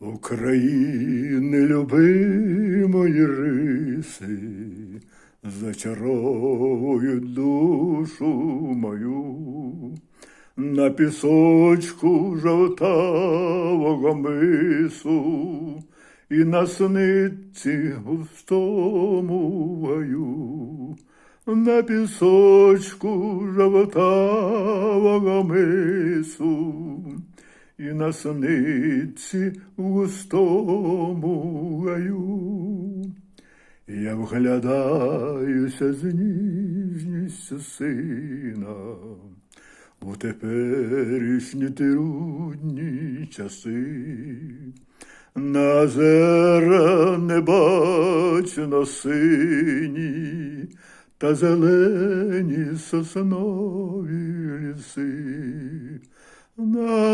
України любимої риси зачаровують душу мою. На пісочку жовтавого мису і на сниці густому гаю, на пісочку жовтавого мису і на сниці в густому гаю. Я вглядаюся з ніжністю сина у теперішні трудні часи. На озера не бачно сині та зелені соснові ліси.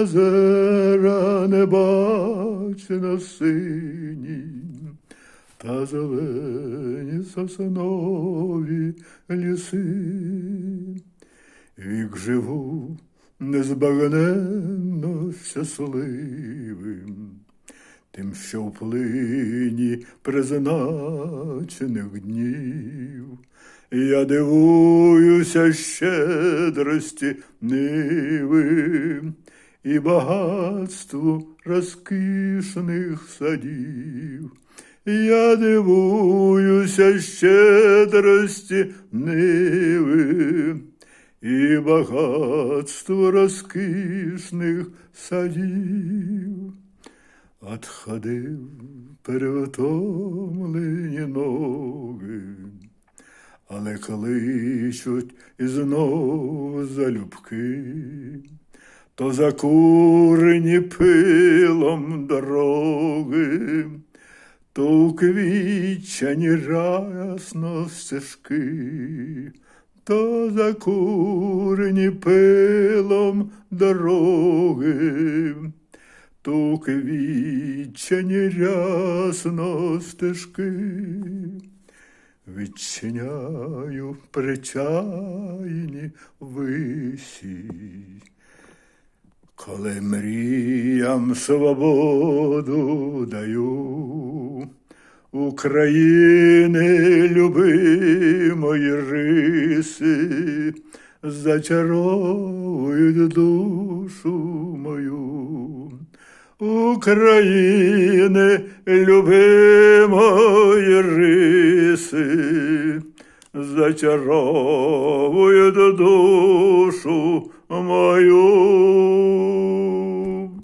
Озера не бачно сині та зелені соснові ліси. Вік живу незбагненно щасливим, тим, що в плині призначених днів. Я дивуюся щедрості ниви і багатству розкішних садів. Я дивуюся щедрості ниви і багатству розкішних садів. Отходив перевтомлені ноги, але кличуть і знову залюбки, то закурені пилом дороги, то уквічені рясно стежки, то закурені пилом дороги, то квічені рясно стежки. Відчиняю причайні висі, коли мріям свободу даю, України любимої риси, зачаровують душу мою. України любимої риси, зачаровують душу.